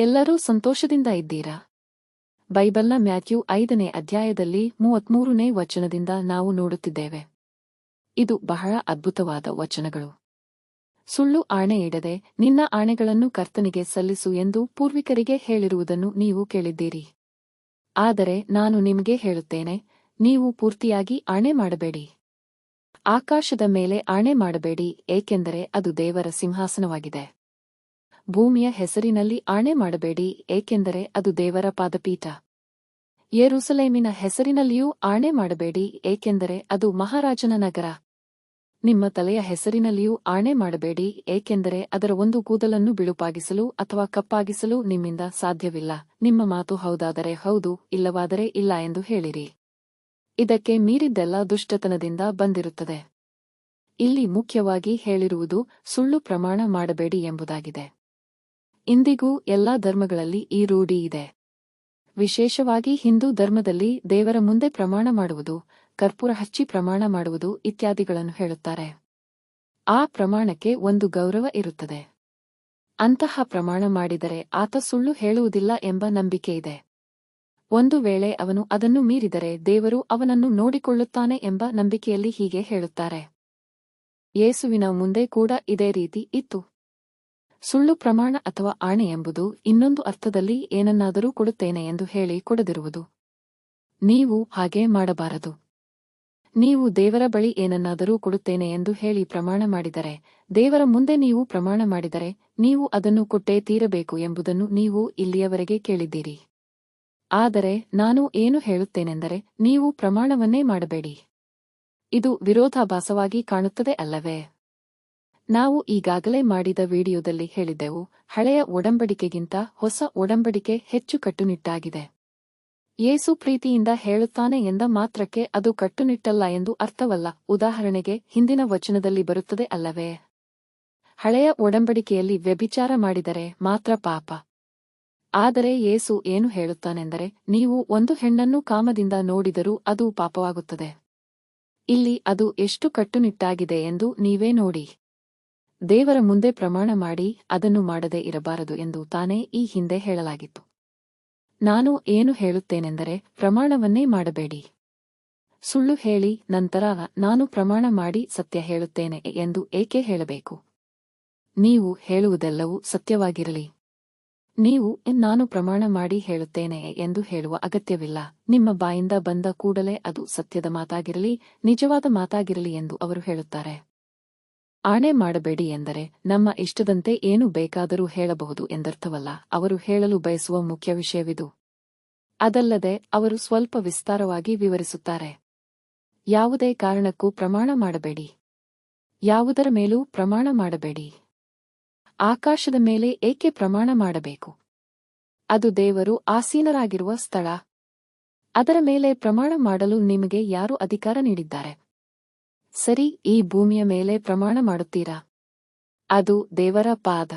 ಎಲ್ಲರೂ ಸಂತೋಷದಿಂದ ಇದ್ದೀರಾ? ಬೈಬಲ್ನ ಮ್ಯಾಥ್ಯೂ ಐದನೇ ಅಧ್ಯಾಯದಲ್ಲಿ ಮೂವತ್ಮೂರನೇ ವಚನದಿಂದ ನಾವು ನೋಡುತ್ತಿದ್ದೇವೆ. ಇದು ಬಹಳ ಅದ್ಭುತವಾದ ವಚನಗಳು. ಸುಳ್ಳು ಆಣೆ ಇಡದೆ ನಿನ್ನ ಆಣೆಗಳನ್ನು ಕರ್ತನಿಗೆ ಸಲ್ಲಿಸು ಎಂದು ಪೂರ್ವಿಕರಿಗೆ ಹೇಳಿರುವುದನ್ನು ನೀವು ಕೇಳಿದ್ದೀರಿ. ಆದರೆ ನಾನು ನಿಮಗೆ ಹೇಳುತ್ತೇನೆ, ನೀವು ಪೂರ್ತಿಯಾಗಿ ಆಣೆ ಮಾಡಬೇಡಿ. ಆಕಾಶದ ಮೇಲೆ ಆಣೆ ಮಾಡಬೇಡಿ, ಏಕೆಂದರೆ ಅದು ದೇವರ ಸಿಂಹಾಸನವಾಗಿದೆ. ಭೂಮಿಯ ಹೆಸರಿನಲ್ಲಿ ಆಣೆ ಮಾಡಬೇಡಿ, ಏಕೆಂದರೆ ಅದು ದೇವರ ಪಾದಪೀಠ. ಯೆರೂಸಲೇಮಿನ ಹೆಸರಿನಲ್ಲಿಯೂ ಆಣೆ ಮಾಡಬೇಡಿ, ಏಕೆಂದರೆ ಅದು ಮಹಾರಾಜನ ನಗರ. ನಿಮ್ಮ ತಲೆಯ ಹೆಸರಿನಲ್ಲಿಯೂ ಆಣೆ ಮಾಡಬೇಡಿ, ಏಕೆಂದರೆ ಅದರ ಒಂದು ಕೂದಲನ್ನು ಬಿಳುಪಾಗಿಸಲು ಅಥವಾ ಕಪ್ಪಾಗಿಸಲು ನಿಮ್ಮಿಂದ ಸಾಧ್ಯವಿಲ್ಲ. ನಿಮ್ಮ ಮಾತು ಹೌದಾದರೆ ಹೌದು, ಇಲ್ಲವಾದರೆ ಇಲ್ಲ ಎಂದು ಹೇಳಿರಿ. ಇದಕ್ಕೆ ಮೀರಿದ್ದೆಲ್ಲ ದುಷ್ಟತನದಿಂದ ಬಂದಿರುತ್ತದೆ. ಇಲ್ಲಿ ಮುಖ್ಯವಾಗಿ ಹೇಳಿರುವುದು ಸುಳ್ಳು ಪ್ರಮಾಣ ಮಾಡಬೇಡಿ ಎಂಬುದಾಗಿದೆ. ಇಂದಿಗೂ ಎಲ್ಲಾ ಧರ್ಮಗಳಲ್ಲಿ ಈ ರೂಢಿ ಇದೆ. ವಿಶೇಷವಾಗಿ ಹಿಂದೂ ಧರ್ಮದಲ್ಲಿ ದೇವರ ಮುಂದೆ ಪ್ರಮಾಣ ಮಾಡುವುದು, ಕರ್ಪೂರ ಹಚ್ಚಿ ಪ್ರಮಾಣ ಮಾಡುವುದು ಇತ್ಯಾದಿಗಳನ್ನು ಹೇಳುತ್ತಾರೆ. ಆ ಪ್ರಮಾಣಕ್ಕೆ ಒಂದು ಗೌರವ ಇರುತ್ತದೆ. ಅಂತಹ ಪ್ರಮಾಣ ಮಾಡಿದರೆ ಆತ ಸುಳ್ಳು ಹೇಳುವುದಿಲ್ಲ ಎಂಬ ನಂಬಿಕೆ ಇದೆ. ಒಂದು ವೇಳೆ ಅವನು ಅದನ್ನು ಮೀರಿದರೆ ದೇವರು ಅವನನ್ನು ನೋಡಿಕೊಳ್ಳುತ್ತಾನೆ ಎಂಬ ನಂಬಿಕೆಯಲ್ಲಿ ಹೀಗೆ ಹೇಳುತ್ತಾರೆ. ಯೇಸುವಿನ ಮುಂದೆ ಕೂಡ ಇದೇ ರೀತಿ ಇತ್ತು. ಸುಳ್ಳು ಪ್ರಮಾಣ ಅಥವಾ ಆಣೆ ಎಂಬುದು ಇನ್ನೊಂದು ಅರ್ಥದಲ್ಲಿ ಏನನ್ನಾದರೂ ಕೊಡುತ್ತೇನೆ ಎಂದು ಹೇಳಿ ಕೊಡದಿರುವುದು. ನೀವು ಹಾಗೆ ಮಾಡಬಾರದು. ನೀವು ದೇವರ ಬಳಿ ಏನನ್ನಾದರೂ ಕೊಡುತ್ತೇನೆ ಎಂದು ಹೇಳಿ ಪ್ರಮಾಣ ಮಾಡಿದರೆ, ದೇವರ ಮುಂದೆ ನೀವು ಪ್ರಮಾಣ ಮಾಡಿದರೆ, ನೀವು ಅದನ್ನು ಕೊಟ್ಟೇ ತೀರಬೇಕು ಎಂಬುದನ್ನು ನೀವು ಇಲ್ಲಿಯವರೆಗೆ ಕೇಳಿದ್ದೀರಿ. ಆದರೆ ನಾನು ಏನು ಹೇಳುತ್ತೇನೆಂದರೆ, ನೀವು ಪ್ರಮಾಣವನ್ನೇ ಮಾಡಬೇಡಿ. ಇದು ವಿರೋಧಾಭಾಸವಾಗಿ ಕಾಣುತ್ತದೆ ಅಲ್ಲವೇ? ನಾವು ಈಗಾಗಲೇ ಮಾಡಿದ ವಿಡಿಯೋದಲ್ಲಿ ಹೇಳಿದ್ದೆವು ಹಳೆಯ ಒಡಂಬಡಿಕೆಗಿಂತ ಹೊಸ ಒಡಂಬಡಿಕೆ ಹೆಚ್ಚು ಕಟ್ಟುನಿಟ್ಟಾಗಿದೆ. ಏಸು ಪ್ರೀತಿಯಿಂದ ಹೇಳುತ್ತಾನೆ ಎಂದ ಮಾತ್ರಕ್ಕೆ ಅದು ಕಟ್ಟುನಿಟ್ಟಲ್ಲ ಎಂದು ಅರ್ಥವಲ್ಲ, ಉದಾಹರಣೆಗೆ ಹಿಂದಿನ ವಚನದಲ್ಲಿ ಬರುತ್ತದೆ ಅಲ್ಲವೇ? ಹಳೆಯ ಒಡಂಬಡಿಕೆಯಲ್ಲಿ ವ್ಯಭಿಚಾರ ಮಾಡಿದರೆ ಮಾತ್ರ ಪಾಪ. ಆದರೆ ಏಸು ಏನು ಹೇಳುತ್ತಾನೆಂದರೆ, ನೀವು ಒಂದು ಹೆಣ್ಣನ್ನು ಕಾಮದಿಂದ ನೋಡಿದರೂ ಅದು ಪಾಪವಾಗುತ್ತದೆ. ಇಲ್ಲಿ ಅದು ಎಷ್ಟು ಕಟ್ಟುನಿಟ್ಟಾಗಿದೆ ಎಂದು ನೀವೇ ನೋಡಿ. ದೇವರ ಮುಂದೆ ಪ್ರಮಾಣ ಮಾಡಿ ಅದನ್ನು ಮಾಡದೇ ಇರಬಾರದು ಎಂದು ತಾನೇ ಈ ಹಿಂದೆ ಹೇಳಲಾಗಿತ್ತು. ನಾನು ಏನು ಹೇಳುತ್ತೇನೆಂದರೆ ಪ್ರಮಾಣವನ್ನೇ ಮಾಡಬೇಡಿ. ಸುಳ್ಳು ಹೇಳಿ ನಂತರ ನಾನು ಪ್ರಮಾಣ ಮಾಡಿ ಸತ್ಯ ಹೇಳುತ್ತೇನೆ ಎಂದು ಏಕೆ ಹೇಳಬೇಕು? ನೀವು ಹೇಳುವುದೆಲ್ಲವೂ ಸತ್ಯವಾಗಿರಲಿ. ನೀವು ನಾನು ಪ್ರಮಾಣ ಮಾಡಿ ಹೇಳುತ್ತೇನೆ ಎಂದು ಹೇಳುವ ಅಗತ್ಯವಿಲ್ಲ. ನಿಮ್ಮ ಬಾಯಿಂದ ಬಂದ ಕೂಡಲೇ ಅದು ಸತ್ಯದ ಮಾತಾಗಿರಲಿ, ನಿಜವಾದ ಮಾತಾಗಿರಲಿ ಎಂದು ಅವರು ಹೇಳುತ್ತಾರೆ. ಆಣೆ ಮಾಡಬೇಡಿ ಎಂದರೆ ನಮ್ಮ ಇಷ್ಟದಂತೆ ಏನು ಬೇಕಾದರೂ ಹೇಳಬಹುದು ಎಂದರ್ಥವಲ್ಲ, ಅವರು ಹೇಳಲು ಬಯಸುವ ಮುಖ್ಯ ವಿಷಯವಿದು. ಅದಲ್ಲದೆ ಅವರು ಸ್ವಲ್ಪ ವಿಸ್ತಾರವಾಗಿ ವಿವರಿಸುತ್ತಾರೆ. ಯಾವುದೇ ಕಾರಣಕ್ಕೂ ಪ್ರಮಾಣ ಮಾಡಬೇಡಿ. ಯಾವುದರ ಮೇಲೂ ಪ್ರಮಾಣ ಮಾಡಬೇಡಿ. ಆಕಾಶದ ಮೇಲೆ ಏಕೆ ಪ್ರಮಾಣ ಮಾಡಬೇಕು? ಅದು ದೇವರು ಆಸೀನರಾಗಿರುವ ಸ್ಥಳ. ಅದರ ಮೇಲೆ ಪ್ರಮಾಣ ಮಾಡಲು ನಿಮಗೆ ಯಾರು ಅಧಿಕಾರ ನೀಡಿದ್ದಾರೆ? ಸರಿ, ಈ ಭೂಮಿಯ ಮೇಲೆ ಪ್ರಮಾಣ ಮಾಡುತ್ತೀರಾ? ಅದು ದೇವರ ಪಾದ.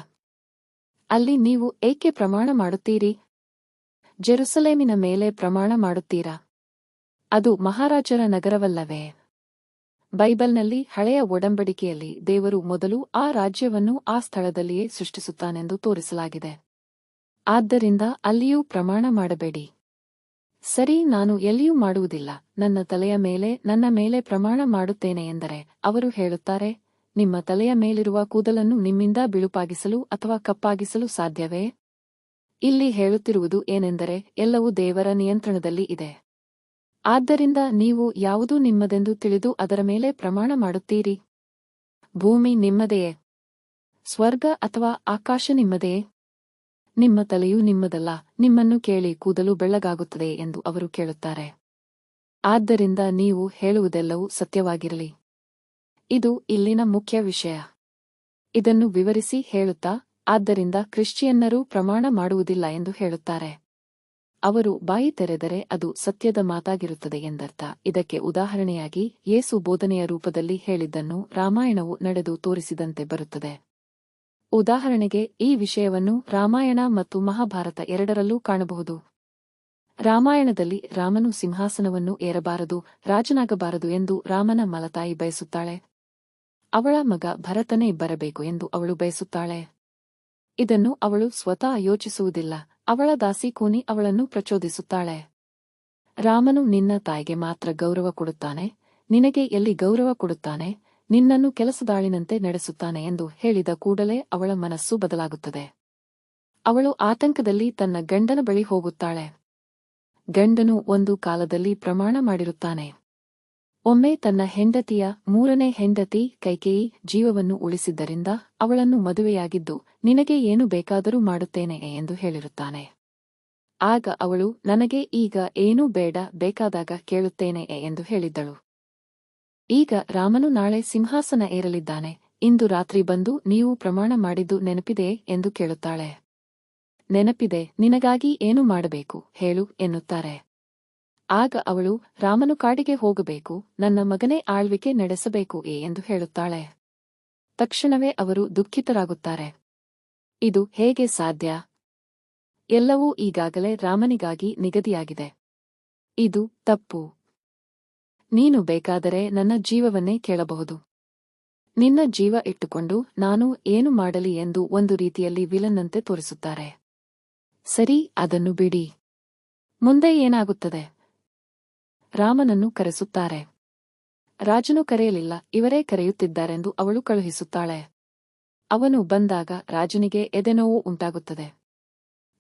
ಅಲ್ಲಿ ನೀವು ಏಕೆ ಪ್ರಮಾಣ ಮಾಡುತ್ತೀರಿ? ಜೆರುಸಲೇಮಿನ ಮೇಲೆ ಪ್ರಮಾಣ ಮಾಡುತ್ತೀರಾ? ಅದು ಮಹಾರಾಜರ ನಗರವಲ್ಲವೇ? ಬೈಬಲ್ನಲ್ಲಿ ಹಳೆಯ ಒಡಂಬಡಿಕೆಯಲ್ಲಿ ದೇವರು ಮೊದಲು ಆ ರಾಜ್ಯವನ್ನು ಆ ಸ್ಥಳದಲ್ಲಿಯೇ ಸೃಷ್ಟಿಸುತ್ತಾನೆಂದು ತೋರಿಸಲಾಗಿದೆ. ಆದ್ದರಿಂದ ಅಲ್ಲಿಯೂ ಪ್ರಮಾಣ ಮಾಡಬೇಡಿ. ಸರಿ, ನಾನು ಎಲ್ಲಿಯೂ ಮಾಡುವುದಿಲ್ಲ. ನನ್ನ ತಲೆಯ ಮೇಲೆ, ನನ್ನ ಮೇಲೆ ಪ್ರಮಾಣ ಮಾಡುತ್ತೇನೆ ಎಂದರೆ, ಅವರು ಹೇಳುತ್ತಾರೆ, ನಿಮ್ಮ ತಲೆಯ ಮೇಲಿರುವ ಕೂದಲನ್ನು ನಿಮ್ಮಿಂದ ಬಿಳುಪಾಗಿಸಲು ಅಥವಾ ಕಪ್ಪಾಗಿಸಲು ಸಾಧ್ಯವೇ? ಇಲ್ಲಿ ಹೇಳುತ್ತಿರುವುದು ಏನೆಂದರೆ, ಎಲ್ಲವೂ ದೇವರ ನಿಯಂತ್ರಣದಲ್ಲಿ ಇದೆ. ಆದ್ದರಿಂದ ನೀವು ಯಾವುದೂ ನಿಮ್ಮದೆಂದು ತಿಳಿದು ಅದರ ಮೇಲೆ ಪ್ರಮಾಣ ಮಾಡುತ್ತೀರಿ? ಭೂಮಿ ನಿಮ್ಮದೆಯೇ? ಸ್ವರ್ಗ ಅಥವಾ ಆಕಾಶ ನಿಮ್ಮದೆಯೇ? ನಿಮ್ಮ ತಲೆಯು ನಿಮ್ಮದಲ್ಲ, ನಿಮ್ಮನ್ನು ಕೇಳಿ ಕೂದಲು ಬೆಳ್ಳಗಾಗುತ್ತದೆ ಎಂದು ಅವರು ಕೇಳುತ್ತಾರೆ. ಆದ್ದರಿಂದ ನೀವು ಹೇಳುವುದೆಲ್ಲವೂ ಸತ್ಯವಾಗಿರಲಿ. ಇದು ಇಲ್ಲಿನ ಮುಖ್ಯ ವಿಷಯ. ಇದನ್ನು ವಿವರಿಸಿ ಹೇಳುತ್ತಾ, ಆದ್ದರಿಂದ ಕ್ರಿಶ್ಚಿಯನ್ನರು ಪ್ರಮಾಣ ಮಾಡುವುದಿಲ್ಲ ಎಂದು ಹೇಳುತ್ತಾರೆ. ಅವರು ಬಾಯಿ ತೆರೆದರೆ ಅದು ಸತ್ಯದ ಮಾತಾಗಿರುತ್ತದೆ ಎಂದರ್ಥ. ಇದಕ್ಕೆ ಉದಾಹರಣೆಯಾಗಿ, ಯೇಸು ಬೋಧನೆಯ ರೂಪದಲ್ಲಿ ಹೇಳಿದ್ದನ್ನು ರಾಮಾಯಣವು ನಡೆದು ತೋರಿಸಿದಂತೆ ಬರುತ್ತದೆ. ಉದಾಹರಣೆಗೆ, ಈ ವಿಷಯವನ್ನು ರಾಮಾಯಣ ಮತ್ತು ಮಹಾಭಾರತ ಎರಡರಲ್ಲೂ ಕಾಣಬಹುದು. ರಾಮಾಯಣದಲ್ಲಿ ರಾಮನು ಸಿಂಹಾಸನವನ್ನು ಏರಬಾರದು, ರಾಜನಾಗಬಾರದು ಎಂದು ರಾಮನ ಮಲತಾಯಿ ಬಯಸುತ್ತಾಳೆ. ಅವಳ ಮಗ ಭರತನೇ ಬರಬೇಕು ಎಂದು ಅವಳು ಬಯಸುತ್ತಾಳೆ. ಇದನ್ನು ಅವಳು ಸ್ವತಃ ಯೋಚಿಸುವುದಿಲ್ಲ, ಅವಳ ದಾಸಿ ಕೂನಿ ಅವಳನ್ನು ಪ್ರಚೋದಿಸುತ್ತಾಳೆ. ರಾಮನು ನಿನ್ನ ತಾಯಿಗೆ ಮಾತ್ರ ಗೌರವ ಕೊಡುತ್ತಾನೆ, ನಿನಗೆ ಎಲ್ಲಿ ಗೌರವ ಕೊಡುತ್ತಾನೆ? ನಿನ್ನನ್ನು ಕೆಲಸದಾಳಿನಂತೆ ನಡೆಸುತ್ತಾನೆ ಎಂದು ಹೇಳಿದ ಕೂಡಲೇ ಅವಳ ಮನಸ್ಸು ಬದಲಾಗುತ್ತದೆ. ಅವಳು ಆತಂಕದಲ್ಲಿ ತನ್ನ ಗಂಡನ ಬಳಿ ಹೋಗುತ್ತಾಳೆ. ಗಂಡನು ಒಂದು ಕಾಲದಲ್ಲಿ ಪ್ರಮಾಣ ಮಾಡಿರುತ್ತಾನೆ. ಒಮ್ಮೆ ತನ್ನ ಹೆಂಡತಿಯ ಮೂರನೇ ಹೆಂಡತಿ ಕೈಕೇಯಿ ಜೀವವನ್ನು ಉಳಿಸಿದ್ದರಿಂದ ಅವಳನ್ನು ಮದುವೆಯಾಗಿದ್ದು, ನಿನಗೆ ಏನು ಬೇಕಾದರೂ ಮಾಡುತ್ತೇನೆ ಎಂದು ಹೇಳಿರುತ್ತಾನೆ. ಆಗ ಅವಳು, ನನಗೆ ಈಗ ಏನೂ ಬೇಡ, ಬೇಕಾದಾಗ ಕೇಳುತ್ತೇನೆ ಎಂದು ಹೇಳಿದ್ದಳು. ಈಗ ರಾಮನು ನಾಳೆ ಸಿಂಹಾಸನ ಏರಲಿದ್ದಾನೆ. ಇಂದು ರಾತ್ರಿ ಬಂದು ನೀವು ಪ್ರಮಾಣ ಮಾಡಿದ್ದು ನೆನಪಿದೆ ಎಂದು ಕೇಳುತ್ತಾಳೆ. ನೆನಪಿದೆ, ನಿನಗಾಗಿ ಏನು ಮಾಡಬೇಕು? ಹೇಳು ಎನ್ನುತ್ತಾರೆ. ಆಗ ಅವಳು, ರಾಮನು ಕಾಡಿಗೆ ಹೋಗಬೇಕು, ನನ್ನ ಮಗನೇ ಆಳ್ವಿಕೆ ನಡೆಸಬೇಕು ಏ ಎಂದು ಹೇಳುತ್ತಾಳೆ. ತಕ್ಷಣವೇ ಅವರು ದುಃಖಿತರಾಗುತ್ತಾರೆ. ಇದು ಹೇಗೆ ಸಾಧ್ಯ? ಎಲ್ಲವೂ ಈಗಾಗಲೇ ರಾಮನಿಗಾಗಿ ನಿಗದಿಯಾಗಿದೆ. ಇದು ತಪ್ಪು. ನೀನು ಬೇಕಾದರೆ ನನ್ನ ಜೀವವನ್ನೇ ಕೇಳಬಹುದು. ನಿನ್ನ ಜೀವ ಇಟ್ಟುಕೊಂಡು ನಾನು ಏನು ಮಾಡಲಿ ಎಂದು ಒಂದು ರೀತಿಯಲ್ಲಿ ವಿಲನ್ನಂತೆ ತೋರಿಸುತ್ತಾರೆ. ಸರಿ, ಅದನ್ನು ಬಿಡಿ. ಮುಂದೆ ಏನಾಗುತ್ತದೆ? ರಾಮನನ್ನು ಕರೆಸುತ್ತಾರೆ. ರಾಜನು ಕರೆಯಲಿಲ್ಲ, ಇವರೇ ಕರೆಯುತ್ತಿದ್ದಾರೆಂದು ಅವಳು ಕಳುಹಿಸುತ್ತಾಳೆ. ಅವನು ಬಂದಾಗ ರಾಜನಿಗೆ ಎದೆನೋವು ಉಂಟಾಗುತ್ತದೆ.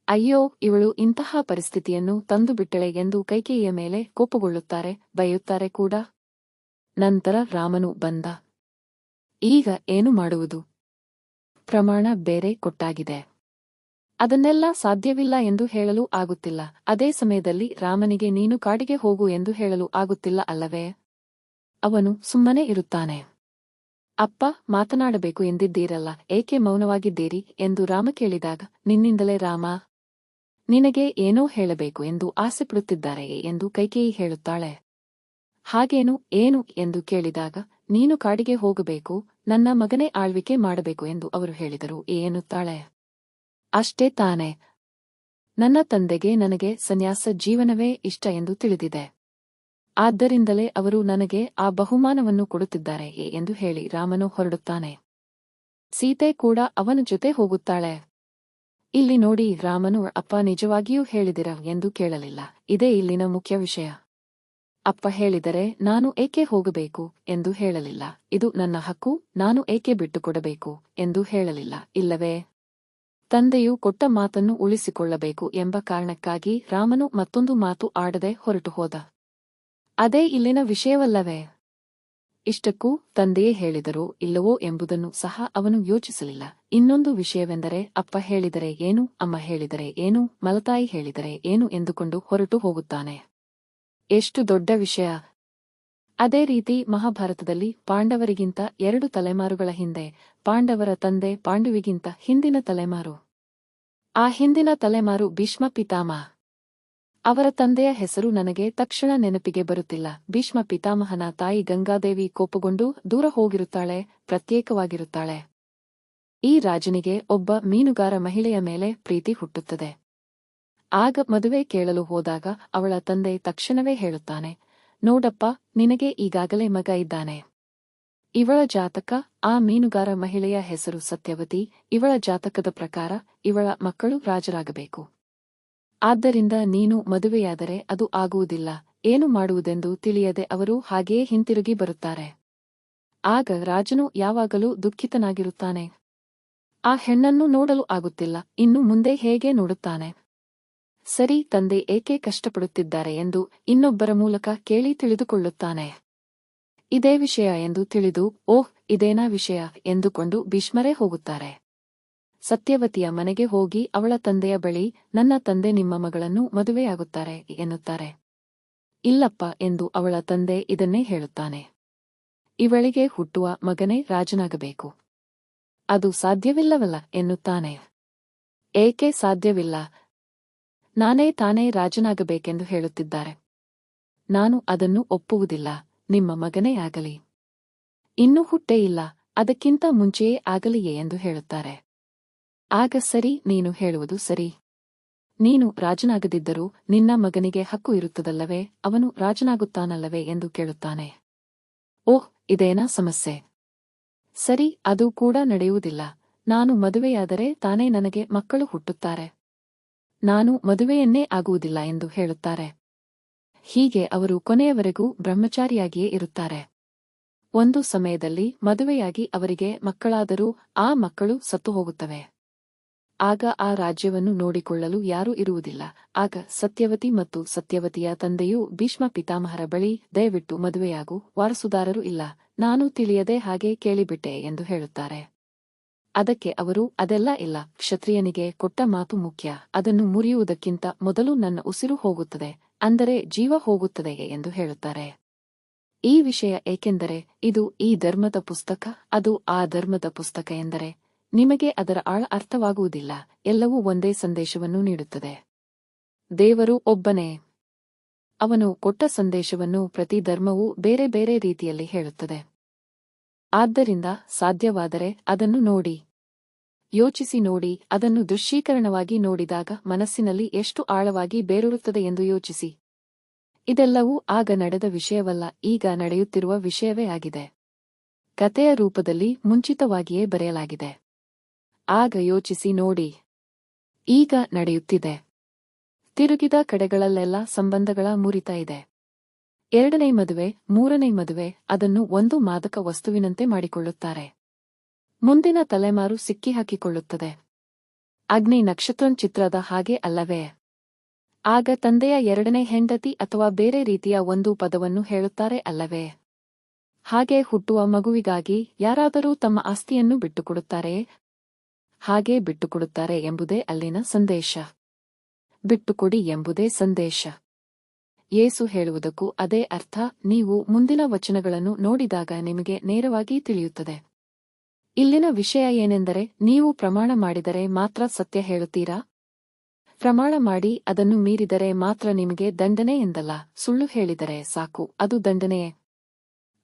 ಅಯ್ಯೋ, ಇವಳು ಇಂತಹ ಪರಿಸ್ಥಿತಿಯನ್ನು ತಂದುಬಿಟ್ಟಳೆ ಎಂದು ಕೈಕೇಯಿಯ ಮೇಲೆ ಕೋಪಗೊಳ್ಳುತ್ತಾರೆ, ಬಯುತ್ತಾರೆ ಕೂಡ. ನಂತರ ರಾಮನು ಬಂದ. ಈಗ ಏನು ಮಾಡುವುದು? ಪ್ರಮಾಣ ಬೇರೆ ಕೊಟ್ಟಾಗಿದೆ. ಅದನ್ನೆಲ್ಲ ಸಾಧ್ಯವಿಲ್ಲ ಎಂದು ಹೇಳಲು ಆಗುತ್ತಿಲ್ಲ. ಅದೇ ಸಮಯದಲ್ಲಿ ರಾಮನಿಗೆ, ನೀನು ಕಾಡಿಗೆ ಹೋಗು ಎಂದು ಹೇಳಲು ಆಗುತ್ತಿಲ್ಲ ಅಲ್ಲವೇ? ಅವನು ಸುಮ್ಮನೆ ಇರುತ್ತಾನೆ. ಅಪ್ಪ, ಮಾತನಾಡಬೇಕು ಎಂದಿದ್ದೀರಲ್ಲ, ಏಕೆ ಮೌನವಾಗಿದ್ದೀರಿ ಎಂದು ರಾಮ ಕೇಳಿದಾಗ, ನಿನ್ನಿಂದಲೇ ರಾಮ ನಿನಗೆ ಏನೋ ಹೇಳಬೇಕು ಎಂದು ಆಸೆಪಡುತ್ತಿದ್ದಾರೆಯೇ ಎಂದು ಕೈಕೇಯಿ ಹೇಳುತ್ತಾಳೆ. ಹಾಗೇನು, ಏನು ಎಂದು ಕೇಳಿದಾಗ, ನೀನು ಕಾಡಿಗೆ ಹೋಗಬೇಕು, ನನ್ನ ಮಗನೇ ಆಳ್ವಿಕೆ ಮಾಡಬೇಕು ಎಂದು ಅವರು ಹೇಳಿದರು ಏನುತ್ತಾಳೆ ಅಷ್ಟೇ ತಾನೆ. ನನ್ನ ತಂದೆಗೆ ನನಗೆ ಸನ್ಯಾಸ ಜೀವನವೇ ಇಷ್ಟ ಎಂದು ತಿಳಿದಿದೆ. ಆದ್ದರಿಂದಲೇ ಅವರು ನನಗೆ ಆ ಬಹುಮಾನವನ್ನು ಕೊಡುತ್ತಿದ್ದಾರೆ ಎಂದು ಹೇಳಿ ರಾಮನು ಹೊರಡುತ್ತಾನೆ. ಸೀತೆ ಕೂಡ ಅವನ ಜೊತೆ ಹೋಗುತ್ತಾಳೆ. ಇಲ್ಲಿ ನೋಡಿ, ರಾಮನು ಅಪ್ಪ ನಿಜವಾಗಿಯೂ ಹೇಳಿದಿರ ಎಂದು ಕೇಳಲಿಲ್ಲ. ಇದೇ ಇಲ್ಲಿನ ಮುಖ್ಯ ವಿಷಯ. ಅಪ್ಪ ಹೇಳಿದರೆ, ನಾನು ಏಕೆ ಹೋಗಬೇಕು ಎಂದು ಹೇಳಲಿಲ್ಲ. ಇದು ನನ್ನ ಹಕ್ಕು, ನಾನು ಏಕೆ ಬಿಟ್ಟುಕೊಡಬೇಕು ಎಂದು ಹೇಳಲಿಲ್ಲ. ಇಲ್ಲವೇ? ತಂದೆಯು ಕೊಟ್ಟ ಮಾತನ್ನು ಉಳಿಸಿಕೊಳ್ಳಬೇಕು ಎಂಬ ಕಾರಣಕ್ಕಾಗಿ ರಾಮನು ಮತ್ತೊಂದು ಮಾತು ಆಡದೆ ಹೊರಟು ಹೋದ ಅದೇ ಇಲ್ಲಿನ ವಿಷಯವಲ್ಲವೇ? ಇಷ್ಟಕ್ಕೂ ತಂದೆಯೇ ಹೇಳಿದರೋ ಇಲ್ಲವೋ ಎಂಬುದನ್ನು ಸಹ ಅವನು ಯೋಚಿಸಲಿಲ್ಲ. ಇನ್ನೊಂದು ವಿಷಯವೆಂದರೆ, ಅಪ್ಪ ಹೇಳಿದರೆ ಏನು, ಅಮ್ಮ ಹೇಳಿದರೆ ಏನು, ಮಲತಾಯಿ ಹೇಳಿದರೆ ಏನು ಎಂದುಕೊಂಡು ಹೊರಟು ಹೋಗುತ್ತಾನೆ. ಎಷ್ಟು ದೊಡ್ಡ ವಿಷಯ. ಅದೇ ರೀತಿ ಮಹಾಭಾರತದಲ್ಲಿ ಪಾಂಡವರಿಗಿಂತ ಎರಡು ತಲೆಮಾರುಗಳ ಹಿಂದೆ ಪಾಂಡವರ ತಂದೆ ಪಾಂಡುವಿಗಿಂತ ಹಿಂದಿನ ತಲೆಮಾರು. ಆ ಹಿಂದಿನ ತಲೆಮಾರು ಭೀಷ್ಮ ಪಿತಾಮಹ. ಅವರ ತಂದೆಯ ಹೆಸರು ನನಗೆ ತಕ್ಷಣ ನೆನಪಿಗೆ ಬರುತ್ತಿಲ್ಲ. ಭೀಷ್ಮ ಪಿತಾಮಹನ ತಾಯಿ ಗಂಗಾದೇವಿ ಕೋಪಗೊಂಡು ದೂರ ಹೋಗಿರುತ್ತಾಳೆ, ಪ್ರತ್ಯೇಕವಾಗಿರುತ್ತಾಳೆ. ಈ ರಾಜನಿಗೆ ಒಬ್ಬ ಮೀನುಗಾರ ಮಹಿಳೆಯ ಮೇಲೆ ಪ್ರೀತಿ ಹುಟ್ಟುತ್ತದೆ. ಆಗ ಮದುವೆ ಕೇಳಲು ಹೋದಾಗ ಅವಳ ತಂದೆ ತಕ್ಷಣವೇ ಹೇಳುತ್ತಾನೆ, ನೋಡಪ್ಪ, ನಿನಗೆ ಈಗಾಗಲೇ ಮಗ ಇದ್ದಾನೆ. ಇವಳ ಜಾತಕ, ಆ ಮೀನುಗಾರ ಮಹಿಳೆಯ ಹೆಸರು ಸತ್ಯವತಿ, ಇವಳ ಜಾತಕದ ಪ್ರಕಾರ ಇವಳ ಮಕ್ಕಳು ರಾಜರಾಗಬೇಕು. ಆದ್ದರಿಂದ ನೀನು ಮದುವೆಯಾದರೆ ಅದು ಆಗುವುದಿಲ್ಲ. ಏನು ಮಾಡುವುದೆಂದು ತಿಳಿಯದೆ ಅವರು ಹಾಗೆಯೇ ಹಿಂತಿರುಗಿ ಬರುತ್ತಾರೆ. ಆಗ ರಾಜನು ಯಾವಾಗಲೂ ದುಃಖಿತನಾಗಿರುತ್ತಾನೆ. ಆ ಹೆಣ್ಣನ್ನು ನೋಡಲು ಆಗುತ್ತಿಲ್ಲ, ಇನ್ನು ಮುಂದೆ ಹೇಗೆ ನೋಡುತ್ತಾನೆ? ಸರಿ, ತಂದೆ, ಏಕೆ ಕಷ್ಟಪಡುತ್ತಿದ್ದಾರೆ ಎಂದು ಇನ್ನೊಬ್ಬರ ಮೂಲಕ ಕೇಳಿ ತಿಳಿದುಕೊಳ್ಳುತ್ತಾನೆ. ಇದೇ ವಿಷಯ ಎಂದು ತಿಳಿದು, ಓಹ್, ಇದೇನಾ ವಿಷಯ? ಎಂದುಕೊಂಡು ಭೀಷ್ಮರೇ ಹೋಗುತ್ತಾರೆ. ಸತ್ಯವತಿಯ ಮನೆಗೆ ಹೋಗಿ ಅವಳ ತಂದೆಯ ಬಳಿ ನನ್ನ ತಂದೆ ನಿಮ್ಮ ಮಗಳನ್ನು ಮದುವೆಯಾಗುತ್ತಾರೆ ಎನ್ನುತ್ತಾರೆ. ಇಲ್ಲಪ್ಪ ಎಂದು ಅವಳ ತಂದೆ ಇದನ್ನೇ ಹೇಳುತ್ತಾನೆ. ಇವಳಿಗೆ ಹುಟ್ಟುವ ಮಗನೇ ರಾಜನಾಗಬೇಕು. ಅದು ಸಾಧ್ಯವಿಲ್ಲವಲ್ಲ ಎನ್ನುತ್ತಾನೆ. ಏಕೆ ಸಾಧ್ಯವಿಲ್ಲ? ನಾನೇ ತಾನೇ ರಾಜನಾಗಬೇಕೆಂದು ಹೇಳುತ್ತಿದ್ದಾರೆ. ನಾನು ಅದನ್ನು ಒಪ್ಪುವುದಿಲ್ಲ. ನಿಮ್ಮ ಮಗನೇ ಆಗಲಿ. ಇನ್ನೂ ಹುಟ್ಟೇ ಇಲ್ಲ. ಅದಕ್ಕಿಂತ ಮುಂಚೆಯೇ ಆಗಲಿಯೇ ಎಂದು ಹೇಳುತ್ತಾರೆ. ಆಗ ಸರಿ, ನೀನು ಹೇಳುವುದು ಸರಿ. ನೀನು ರಾಜನಾಗದಿದ್ದರೂ ನಿನ್ನ ಮಗನಿಗೆ ಹಕ್ಕು ಇರುತ್ತದಲ್ಲವೇ? ಅವನು ರಾಜನಾಗುತ್ತಾನಲ್ಲವೇ ಎಂದು ಕೇಳುತ್ತಾನೆ. ಓಹ್, ಇದೇನಾ ಸಮಸ್ಯೆ? ಸರಿ, ಅದು ಕೂಡ ನಡೆಯುವುದಿಲ್ಲ. ನಾನು ಮದುವೆಯಾದರೆ ತಾನೇ ನನಗೆ ಮಕ್ಕಳು ಹುಟ್ಟುತ್ತಾರೆ. ನಾನು ಮದುವೆಯನ್ನೇ ಆಗುವುದಿಲ್ಲ ಎಂದು ಹೇಳುತ್ತಾರೆ. ಹೀಗೆ ಅವರು ಕೊನೆಯವರೆಗೂ ಬ್ರಹ್ಮಚಾರಿಯಾಗಿಯೇ ಇರುತ್ತಾರೆ. ಒಂದು ಸಮಯದಲ್ಲಿ ಮದುವೆಯಾಗಿ ಅವರಿಗೆ ಮಕ್ಕಳಾದರೂ ಆ ಮಕ್ಕಳು ಸತ್ತು ಹೋಗುತ್ತವೆ. ಆಗ ಆ ರಾಜ್ಯವನ್ನು ನೋಡಿಕೊಳ್ಳಲು ಯಾರೂ ಇರುವುದಿಲ್ಲ. ಆಗ ಸತ್ಯವತಿ ಮತ್ತು ಸತ್ಯವತಿಯ ತಂದೆಯು ಭೀಷ್ಮ ಪಿತಾಮಹರ ಬಳಿ, ದಯವಿಟ್ಟು ಮದುವೆಯಾಗು, ವಾರಸುದಾರರು ಇಲ್ಲ, ನಾನು ತಿಳಿಯದೆ ಹಾಗೆ ಕೇಳಿಬಿಟ್ಟೆ ಎಂದು ಹೇಳುತ್ತಾರೆ. ಅದಕ್ಕೆ ಅವರು, ಅದೆಲ್ಲ ಇಲ್ಲ, ಕ್ಷತ್ರಿಯನಿಗೆ ಕೊಟ್ಟ ಮಾತು ಮುಖ್ಯ, ಅದನ್ನು ಮುರಿಯುವುದಕ್ಕಿಂತ ಮೊದಲು ನನ್ನ ಉಸಿರು ಹೋಗುತ್ತದೆ, ಅಂದರೆ ಜೀವ ಹೋಗುತ್ತದೆ ಎಂದು ಹೇಳುತ್ತಾರೆ. ಈ ವಿಷಯ ಏಕೆಂದರೆ, ಇದು ಈ ಧರ್ಮದ ಪುಸ್ತಕ, ಅದು ಆ ಧರ್ಮದ ಪುಸ್ತಕ ಎಂದರೆ ನಿಮಗೆ ಅದರ ಆಳ ಅರ್ಥವಾಗುವುದಿಲ್ಲ, ಎಲ್ಲವೂ ಒಂದೇ ಸಂದೇಶವನ್ನು ನೀಡುತ್ತದೆ. ದೇವರು ಒಬ್ಬನೇ. ಅವನು ಕೊಟ್ಟ ಸಂದೇಶವನ್ನು ಪ್ರತಿ ಧರ್ಮವೂ ಬೇರೆ ಬೇರೆ ರೀತಿಯಲ್ಲಿ ಹೇಳುತ್ತದೆ. ಆದ್ದರಿಂದ ಸಾಧ್ಯವಾದರೆ ಅದನ್ನು ನೋಡಿ. ಯೋಚಿಸಿ ನೋಡಿ, ಅದನ್ನು ದೃಶ್ಯೀಕರಣವಾಗಿ ನೋಡಿದಾಗ ಮನಸ್ಸಿನಲ್ಲಿ ಎಷ್ಟು ಆಳವಾಗಿ ಬೇರೂರುತ್ತದೆ ಎಂದು ಯೋಚಿಸಿ. ಇದೆಲ್ಲವೂ ಆಗ ನಡೆದ ವಿಷಯವಲ್ಲ, ಈಗ ನಡೆಯುತ್ತಿರುವ ವಿಷಯವೇ ಆಗಿದೆ. ಕಥೆಯ ರೂಪದಲ್ಲಿ ಮುಂಚಿತವಾಗಿಯೇ ಬರೆಯಲಾಗಿದೆ. ಆಗ ಯೋಚಿಸಿ ನೋಡಿ. ಈಗ ನಡೆಯುತ್ತಿದೆ. ತಿರುಗಿದ ಕಡೆಗಳಲ್ಲೆಲ್ಲ ಸಂಬಂಧಗಳ ಮುರಿತ ಇದೆ. ಎರಡನೇ ಮದುವೆ, ಮೂರನೇ ಮದುವೆ ಅದನ್ನು ಒಂದು ಮಾದಕ ವಸ್ತುವಿನಂತೆ ಮಾಡಿಕೊಳ್ಳುತ್ತಾರೆ. ಮುಂದಿನ ತಲೆಮಾರು ಸಿಕ್ಕಿಹಾಕಿಕೊಳ್ಳುತ್ತದೆ. ಅಗ್ನಿ ನಕ್ಷತ್ರನ್ ಚಿತ್ರದ ಹಾಗೆ ಅಲ್ಲವೇ? ಆಗ ತಂದೆಯ ಎರಡನೇ ಹೆಂಡತಿ ಅಥವಾ ಬೇರೆ ರೀತಿಯ ಒಂದು ಪದವನ್ನು ಹೇಳುತ್ತಾರೆ ಅಲ್ಲವೇ? ಹಾಗೆ ಹುಟ್ಟುವ ಮಗುವಿಗಾಗಿ ಯಾರಾದರೂ ತಮ್ಮ ಆಸ್ತಿಯನ್ನು ಬಿಟ್ಟುಕೊಡುತ್ತಾರೆಯೇ? ಹಾಗೆ ಬಿಟ್ಟುಕೊಡುತ್ತಾರೆ ಎಂಬುದೇ ಅಲ್ಲಿನ ಸಂದೇಶ. ಬಿಟ್ಟುಕೊಡಿ ಎಂಬುದೇ ಸಂದೇಶ. ಯೇಸು ಹೇಳುವುದಕ್ಕೂ ಅದೇ ಅರ್ಥ, ನೀವು ಮುಂದಿನ ವಚನಗಳನ್ನು ನೋಡಿದಾಗ ನಿಮಗೆ ನೇರವಾಗಿ ತಿಳಿಯುತ್ತದೆ. ಇಲ್ಲಿನ ವಿಷಯ ಏನೆಂದರೆ, ನೀವು ಪ್ರಮಾಣ ಮಾಡಿದರೆ ಮಾತ್ರ ಸತ್ಯ ಹೇಳುತ್ತೀರಾ? ಪ್ರಮಾಣ ಮಾಡಿ ಅದನ್ನು ಮೀರಿದರೆ ಮಾತ್ರ ನಿಮಗೆ ದಂಡನೆ ಎಂದಲ್ಲ, ಸುಳ್ಳು ಹೇಳಿದರೆ ಸಾಕು, ಅದು ದಂಡನೆಯೇ.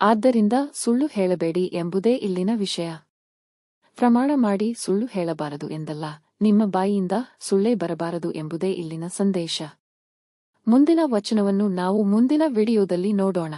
ಆದ್ದರಿಂದ ಸುಳ್ಳು ಹೇಳಬೇಡಿ ಎಂಬುದೇ ಇಲ್ಲಿನ ವಿಷಯ. ಪ್ರಮಾಣ ಮಾಡಿ ಸುಳ್ಳು ಹೇಳಬಾರದು ಎಂದಲ್ಲ, ನಿಮ್ಮ ಬಾಯಿಯಿಂದ ಸುಳ್ಳೇ ಬರಬಾರದು ಎಂಬುದೇ ಇಲ್ಲಿನ ಸಂದೇಶ. ಮುಂದಿನ ವಚನವನ್ನು ನಾವು ಮುಂದಿನ ವಿಡಿಯೋದಲ್ಲಿ ನೋಡೋಣ.